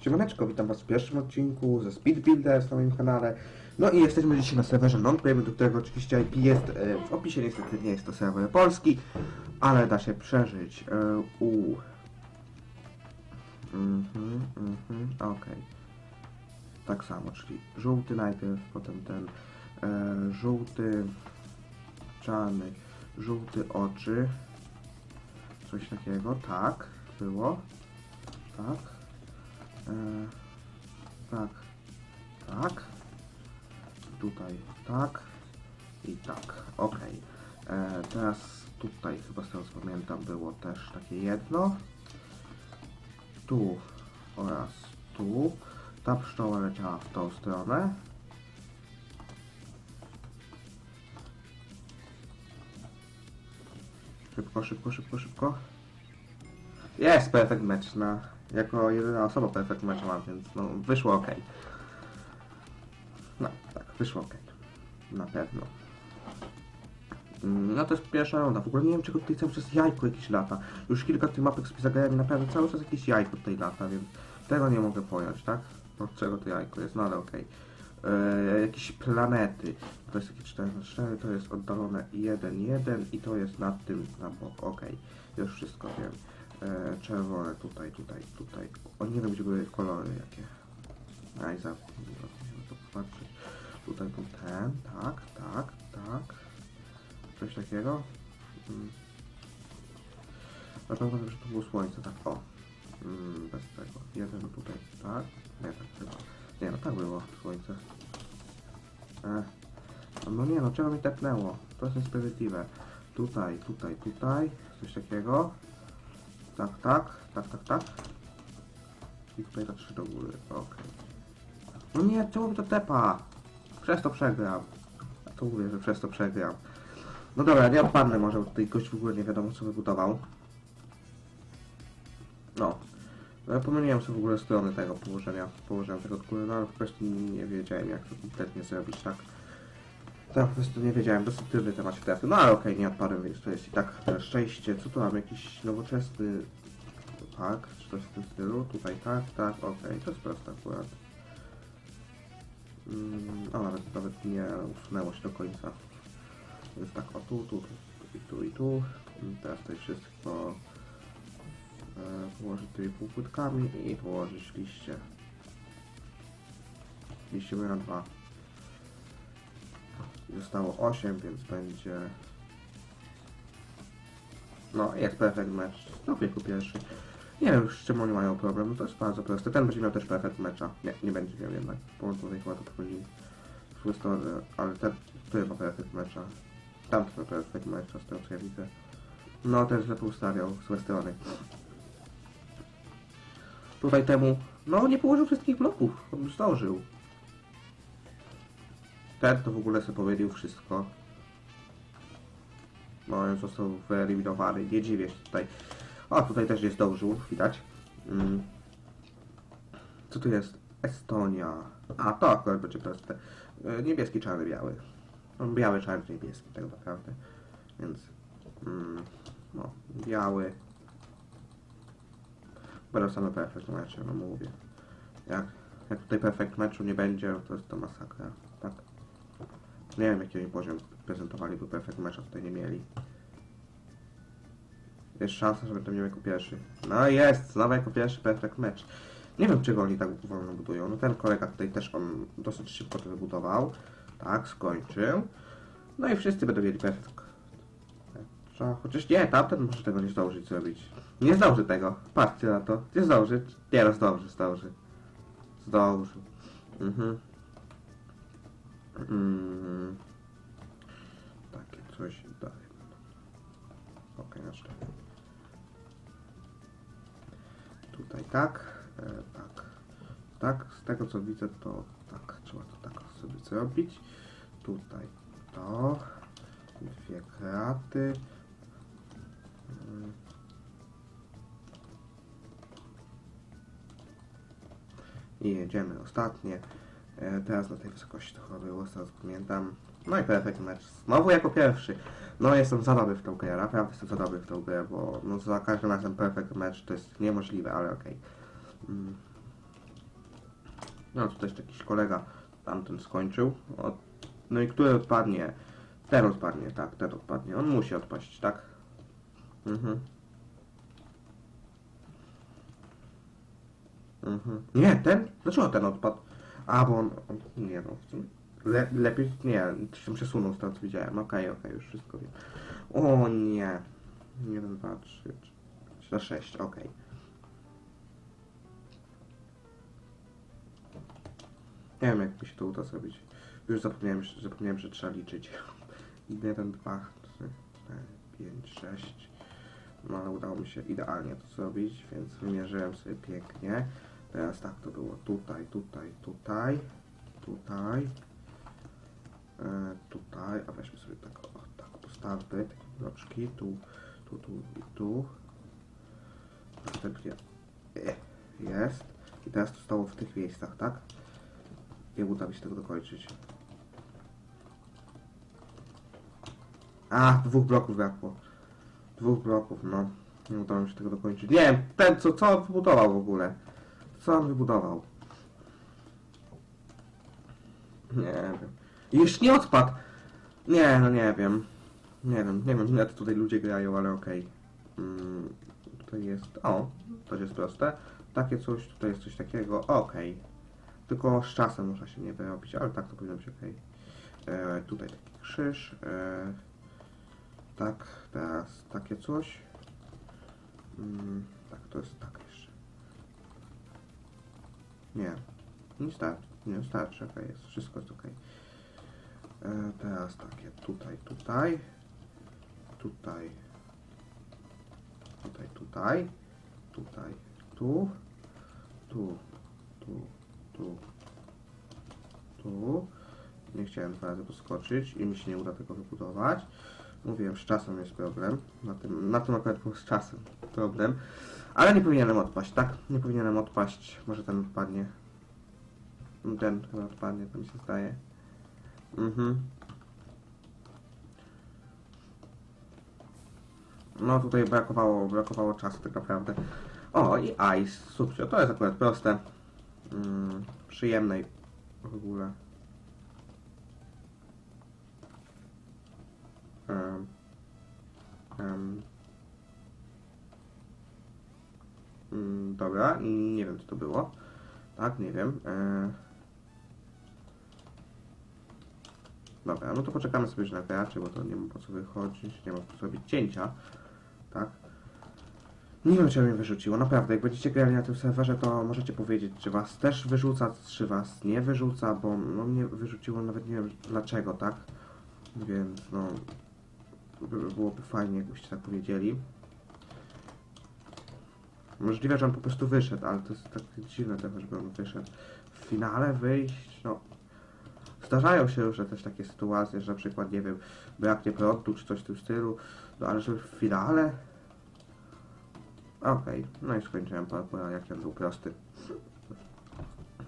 Siemaneczko, witam was w pierwszym odcinku ze Speed Builder na moim kanale. No i jesteśmy dzisiaj na serwerze non-playable, do którego oczywiście IP jest e, w opisie, niestety nie jest to serwer polski, ale da się przeżyć e, u... Mhm, mhm, okej. Tak samo, czyli żółty najpierw, potem ten żółty, czarny, żółty oczy, coś takiego, tak, było, tak. E, tak, tak, tutaj tak i tak, ok. E, teraz tutaj chyba z tego co pamiętam było też takie jedno, tu oraz tu. Ta pszczoła leciała w tą stronę. Szybko, szybko, szybko, szybko. Jest perfect match na... Jako jedyna osoba perfect match mam, więc no wyszło ok. No, tak, wyszło ok. Na pewno. Mm, No to jest pierwsza runda. W ogóle nie wiem czego tutaj cały czas jajko jakieś lata. Już kilka tych mapek z pisagajami naprawdę cały czas jakieś jajko tutaj lata, więc tego nie mogę pojąć, tak? Od czego to jajko jest, no ale okej. E, jakieś planety. To jest takie 4 na 4, to jest oddalone 1, 1 i to jest nad tym na bok. Okej, już wszystko wiem. E, czerwone tutaj, tutaj, tutaj. O nie wiem gdzie były kolory jakie. Aj, za to popatrzeć. Tutaj był ten, tak, tak, tak. Coś takiego. Mm. Na pewno wiem, że to było słońce, tak o. Mm, bez tego. Jeden tutaj, tak? Nie, tak chyba. Nie, no tak było, słońce. E. No nie, no czego mi tepnęło? To jest niesprawiedliwe. Tutaj, tutaj, tutaj. Coś takiego. Tak, tak, tak, tak, tak. I tutaj na trzy do góry, okej. No nie, czemu mi to tepa? Przez to przegram. To mówię, że przez to przegram. No dobra, nie odpadnę może, bo tutaj gość w ogóle nie wiadomo co wybudował. No. No ja pomyliłem sobie w ogóle strony tego położenia, położenia tego odkładu, no ale po prostu nie wiedziałem jak to kompletnie zrobić, tak. Tak, po prostu nie wiedziałem, dosyć trudny temat trafił. No ale okej, nie odpadłem, więc to jest i tak szczęście. Co tu mam? Jakiś nowoczesny... Tak, czy coś w tym stylu? Tutaj tak, tak, okej, to jest proste akurat. Mm, o, nawet, nawet nie usunęło się do końca. Więc tak, o tu, tu, tu, i tu, i tu. I teraz tutaj wszystko e, położyć tutaj półpłytkami i położyć liście. Były na dwa. Zostało 8, więc będzie... No, jest perfect match. No, wieku pierwszy. Nie wiem, z czym oni mają problem, no to jest bardzo proste. Ten będzie miał też perfect matcha. Nie, nie będzie miał jednak, bo tutaj chyba to złe strony, ale ten, który ma perfect matcha. Tamten ma perfect matcha, z tego co ja widzę. No, ten źle ustawiał z złe strony. Tutaj temu, no nie położył wszystkich bloków, on już zdążył. Ten to w ogóle sobie powiedział wszystko. No, on został wyeliminowany, nie dziwię się tutaj. O, tutaj też nie zdążył, widać. Mm. Co tu jest? Estonia. A, to akurat będzie proste. E, Niebieski, czarny, biały. Biały, czarny, niebieski, tak naprawdę. Więc, mm, no, biały. Będą same perfect mecze, no mówię. Jak, jak tutaj perfect meczu nie będzie, to jest to masakra, tak? Nie wiem jaki oni poziom prezentowali, bo perfect mecza tutaj nie mieli. Jest szansa, że będę miał jako pierwszy. No jest, znowu jako pierwszy perfect match. Nie wiem czego oni tak wolno budują. No ten kolega tutaj też on dosyć szybko to wybudował. Tak, skończył. No i wszyscy będą mieli perfect. Matcha. Chociaż nie, tamten może tego nie zdążyć zrobić. Nie zdąży tego. Patrzcie na to. Nie zdąży. Nie no, zdąży, zdąży. Zdążył. Mhm. Mm. Takie coś dalej. Okej, na. Tutaj tak, e, tak, tak. Z tego co widzę, to tak, trzeba to tak sobie zrobić. Tutaj to, dwie kraty. I jedziemy ostatnie. E, teraz na tej wysokości to chyba było, z tego co pamiętam. No i perfekt mecz. Znowu jako pierwszy. No jestem za dobry w tą grę, naprawdę jestem za dobry w tą grę, bo no za każdym razem perfect mecz to jest niemożliwe, ale okej. Mm. No tutaj jeszcze jakiś kolega tamten skończył. No i który odpadnie? Ten odpadnie, tak, ten odpadnie. On musi odpaść, tak? Mhm. Mhm. Nie, ten? Dlaczego ten odpadł? A, bo on... nie no. Le, lepiej... Nie, się przesunął z tego co widziałem. Okej, okej, już wszystko wiem. O nie. 1, 2, 3, 4, 6, okej. Nie wiem jak mi się to uda zrobić. Już zapomniałem, zapomniałem, że trzeba liczyć. 1, 2, 3, 4, 5, 6. No ale udało mi się idealnie to zrobić, więc wymierzyłem sobie pięknie. Teraz tak to było tutaj, tutaj, tutaj, tutaj, e, tutaj, a weźmy sobie tak, o, tak postawmy takie bloczki, tu, tu, tu i tu. Następnie e, jest. I teraz to stało w tych miejscach, tak? Nie uda mi się tego dokończyć. A, dwóch bloków brakło. Dwóch bloków, no. Nie udało mi się tego dokończyć. Nie wiem, ten co, co wybudował w ogóle? On wybudował? Nie wiem. Jeszcze nie odpadł! Nie, no nie wiem. Nie wiem, nie wiem, jak tutaj ludzie grają, ale okej. Mm, tutaj jest... O, to jest proste. Takie coś, tutaj jest coś takiego, okej. Tylko z czasem można się nie wyrobić, ale tak to powinno być okej. E, Tutaj taki krzyż. E, tak, teraz takie coś. Mm, tak, to jest tak. Nie, nie starczy, nie starczy, okej, jest, wszystko jest okej. E, Teraz takie tutaj, tutaj, tutaj, tutaj, tutaj, tutaj, tu, tu, tu, tu, tu. Nie chciałem dwa razy poskoczyć i mi się nie uda tego wybudować. Mówiłem, z czasem jest problem. Na tym, na tym akurat był z czasem problem. Ale nie powinienem odpaść, tak? Nie powinienem odpaść. Może ten odpadnie. Ten chyba odpadnie, to mi się zdaje. Mhm. No tutaj brakowało, brakowało czasu tak naprawdę. O, i ice, subcio, to jest akurat proste. Mm, przyjemne i w ogóle. Mm, dobra, nie wiem co to było. Tak, nie wiem. E... Dobra, no to poczekamy sobie na graczy, bo to nie ma po co wychodzić, nie ma po co robić cięcia. Tak. Nie wiem, czy mnie wyrzuciło. Naprawdę, jak będziecie grali na tym serwerze, to możecie powiedzieć, czy was też wyrzuca, czy was nie wyrzuca, bo no mnie wyrzuciło, nawet nie wiem dlaczego, tak? Więc no, by- byłoby fajnie, jakbyście tak powiedzieli. Możliwe, że on po prostu wyszedł, ale to jest tak dziwne trochę, żeby on wyszedł. W finale wyjść, no... Zdarzają się już też takie sytuacje, że na przykład, nie wiem, braknie prądu czy coś w tym stylu, no ale żeby w finale... Okej, no i skończyłem parkour, jak ten był prosty.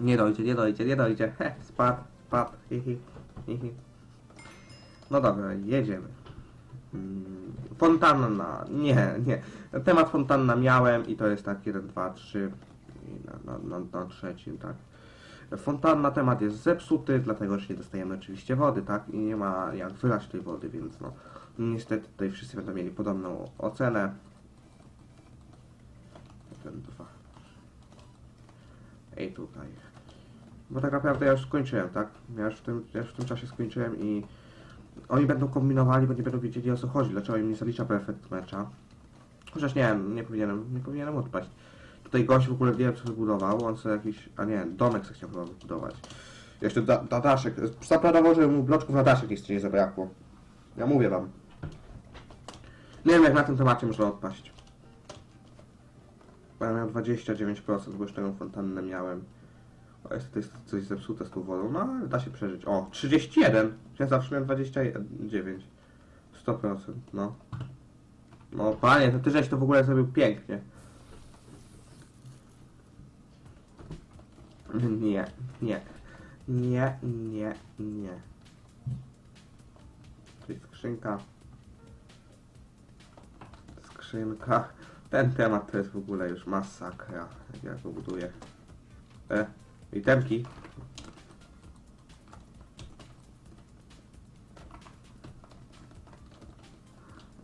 Nie dojdzie, nie dojdzie, nie dojdzie. He, spadł, spadł, hihi, hihi. No dobra, jedziemy. Fontanna, nie, nie. Temat fontanna miałem i to jest tak 1, 2, 3 i na, na, na, trzecim, tak. Fontanna temat jest zepsuty, dlatego że nie dostajemy oczywiście wody, tak? I nie ma jak wylać tej wody, więc no niestety tutaj wszyscy będą mieli podobną ocenę. Jeden, dwa. I tutaj. Bo tak naprawdę ja już skończyłem, tak? Ja już w tym, ja już w tym czasie skończyłem i oni będą kombinowali, bo nie będą wiedzieli o co chodzi, dlaczego im nie zalicza perfekt mecza. Chociaż nie wiem, nie powinienem, nie powinienem odpaść. Tutaj gość w ogóle nie wiem co wybudował, on sobie jakiś, a nie, domek sobie chciał chyba wybudować. Jeszcze da, da daszek, zaplanował, żeby mu bloczków na daszek nic nie zabrakło. Ja mówię wam. Nie wiem jak na tym temacie można odpaść. Bo ja miałem 29%, bo jeszcze tę fontannę miałem. O, jest tutaj coś zepsute z tą wodą, no ale da się przeżyć. O, 31! Ja zawsze miałem 29. 100%, no. No panie, to ty żeś to w ogóle zrobił pięknie. Nie, nie. Nie, nie, nie. Czyli skrzynka. Skrzynka. Ten temat to jest w ogóle już masakra, jak ja go buduję. E, itemki.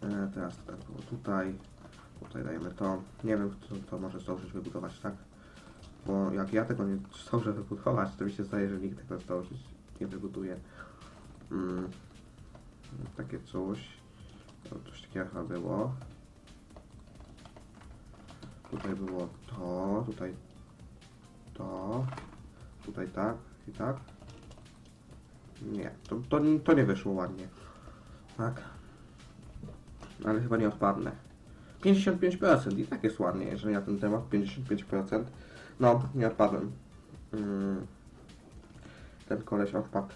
E, teraz tak było tutaj. Tutaj dajemy to. Nie wiem, kto to może zdążyć wybudować, tak? Bo jak ja tego nie zdążę wybudować, to mi się zdaje, że nikt tego zdążyć nie wybuduje. Mm. Takie coś. To coś takiego chyba było. Tutaj było to, tutaj to, tutaj tak i tak. Nie, to, to, to nie wyszło ładnie. Tak. Ale chyba nie odpadnę. 55% i tak jest ładnie, jeżeli na ten temat 55%. No, nie odpadłem. Mm. Ten koleś odpadł.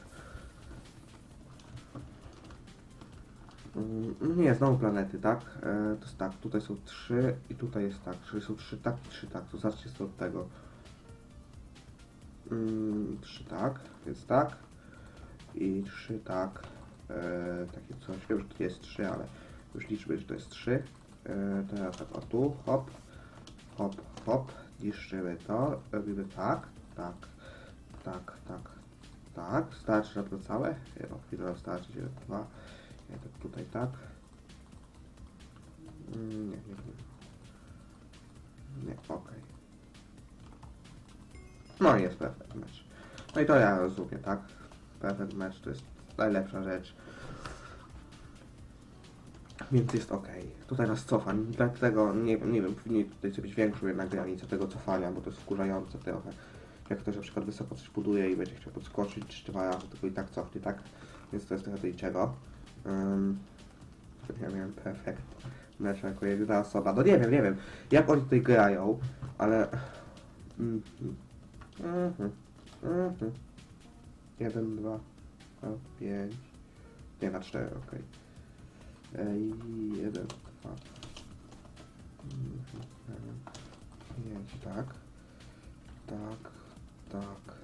Mm, Nie, znowu planety, tak? E, to jest tak, tutaj są trzy i tutaj jest tak, czyli są trzy tak i trzy tak, to zacznijcie od tego. Mm, trzy tak, więc tak i trzy tak, e, takie coś, wiem, że to jest trzy, ale już liczmy, że to jest trzy. E, teraz tak, o tu, hop, hop, hop, niszczymy to, robimy tak, tak, tak, tak, tak, starczy na to całe? Nie no, chwilę starczy, dwa, ja tak tutaj tak. Mm, Nie, nie, nie. Nie, okej. No jest perfect match. No i to ja rozumiem, tak? Perfect match to jest najlepsza rzecz. Więc jest ok. Tutaj nas cofa, dlatego nie, nie wiem, powinien tutaj być większą jednak granicę tego cofania, bo to jest wkurzające trochę. Jak ktoś na przykład wysoko coś buduje i będzie chciał podskoczyć dwa razy, tylko i tak cofnie, tak? Więc to jest trochę do niczego. Um, ja miałem perfekt mecz jako jedyna osoba. No nie wiem, nie wiem, jak oni tutaj grają, ale... Mhm, mhm, mhm. Jeden, dwa, dwa, pięć... Nie, na cztery, okej. Ej, jeden, dwa... mhm, Pięć, tak. Tak, tak,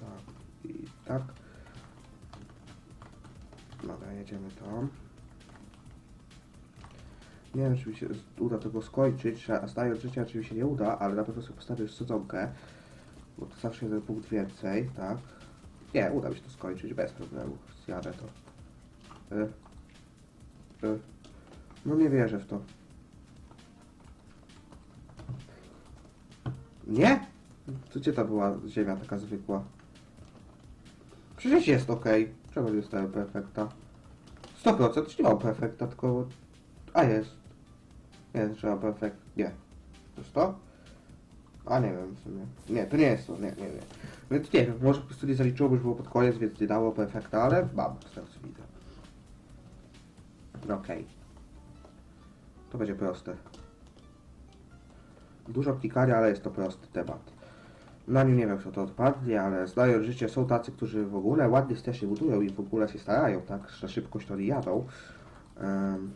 tak i tak. Dobra, jedziemy tam. Nie wiem, czy mi się uda tego skończyć, a stając życia oczywiście nie uda, ale na pewno sobie postawię sezonkę, zawsze jeden punkt więcej, tak? Nie, uda mi się to skończyć bez problemu, zjadę to. Y, y. No nie wierzę w to. Nie? To gdzie to była ziemia taka zwykła? Przecież jest ok. Czemu nie dostałem perfekta? 100% nie mam perfekta, tylko... A jest. Nie, trzeba perfekt. Nie. To jest to? A nie wiem w sumie. Nie, to nie jest to, nie, nie, nie. Więc nie wiem, może po prostu nie zaliczyło, bo już było pod koniec, więc nie dało perfekta, ale mam, z tego co widzę. No okej. To będzie proste. Dużo klikania, ale jest to prosty temat. Na nim nie wiem, kto to odpadnie, ale znając życie, są tacy, którzy w ogóle ładnie strasznie budują i w ogóle się starają, tak? Na szybkość oni jadą. Em,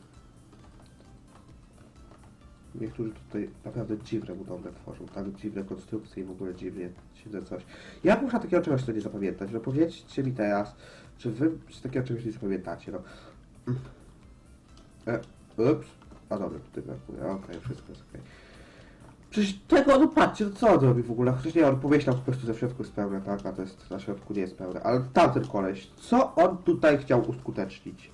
niektórzy tutaj naprawdę dziwne budowle tworzą, tak? Dziwne konstrukcje i w ogóle dziwnie, dziwne coś. Ja muszę takiego czegoś sobie nie zapamiętać, no powiedzcie mi teraz, czy wy z takiego czegoś nie zapamiętacie, no. E, ups. A dobra, tutaj brakuje, okej, wszystko jest okej. Przecież tego, no patrzcie, no co on robi w ogóle? Chociaż nie, on pomyślał po prostu, że środku jest pełne, tak? A to jest, na środku nie jest pełne. Ale tamten koleś, co on tutaj chciał uskutecznić?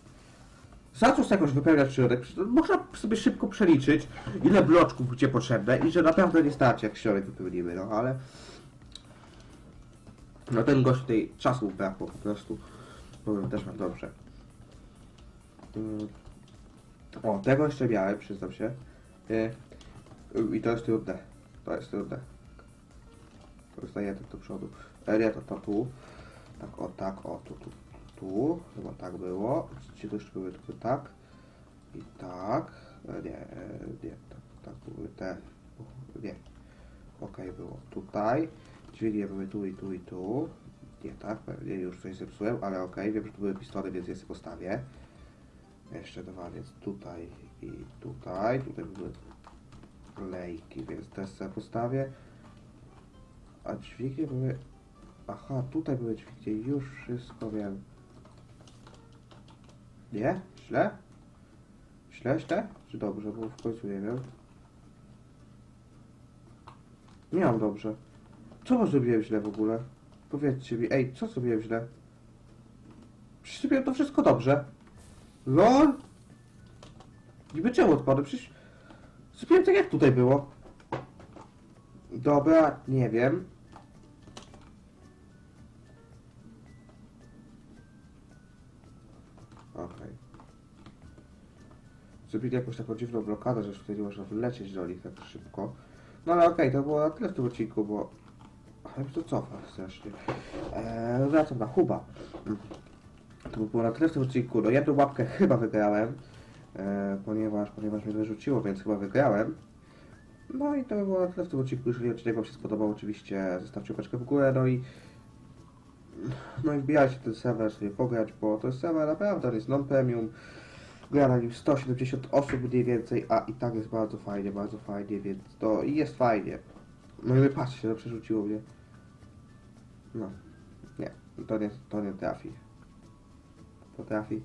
Zaczął sobie jakoś wypełniać środek, można sobie szybko przeliczyć, ile bloczków będzie potrzebne i że naprawdę nie starczy, jak środek wypełnimy, no ale... No ten gość tutaj czasu brakło po prostu. Powiem też mam dobrze. Mm. O, tego jeszcze miałem, przyznam się. Y, I to jest trudne. To jest trudne. Na jeden do przodu. E, to, to tu. Tak, o, tak, o, tu, tu, tu. Chyba tak było. Ci to jeszcze były tylko tak. I tak. E, nie, e, nie, tak, tak były te. Nie. Okej, było tutaj. Dźwignie były tu i tu i tu. Nie tak, pewnie już coś zepsułem, ale okej, wiem, że tu były pistony, więc je sobie postawię. Jeszcze dwa, więc tutaj i tutaj. Tutaj były lejki, więc też sobie postawię. A dźwignie były... Aha, tutaj były dźwignie, już wszystko wiem. Nie? Źle? Źle, źle? Czy dobrze? Bo w końcu nie wiem. Nie mam dobrze. Co zrobiłem źle w ogóle? Powiedzcie mi, ej, co zrobiłem źle? Przecież zrobiłem to wszystko dobrze. LOL? Niby czemu odpadłem? Przecież zrobiłem tak jak tutaj było. Dobra, nie wiem. Zrobili jakąś taką dziwną blokadę, że nie można wlecieć do nich tak szybko. No ale okej, to było na tyle w tym odcinku, bo... Ale mi to cofa strasznie. Eee, wracam na Huba. To by było na tyle w tym odcinku. No jedną łapkę chyba wygrałem, e, ponieważ, ponieważ mnie wyrzuciło, więc chyba wygrałem. No i to by było na tyle w tym odcinku. Jeżeli odcinek Wam się spodobał, oczywiście zostawcie łapeczkę w górę, no i no i wbijajcie ten serwer sobie pograć, bo to jest serwer naprawdę, on jest non-premium. Gra na nim 170 osób mniej więcej, a i tak jest bardzo fajnie, bardzo fajnie, więc to i jest fajnie. No i patrzcie, no przerzuciło mnie. No, nie, to nie, to nie trafi. To trafi?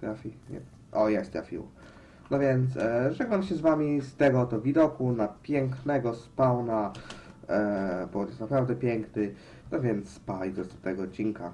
Trafi? Nie. O, jest, trafił. No więc e, żegnam się z wami z tego oto widoku na pięknego spawna, e, bo jest naprawdę piękny. No więc pa i do następnego odcinka.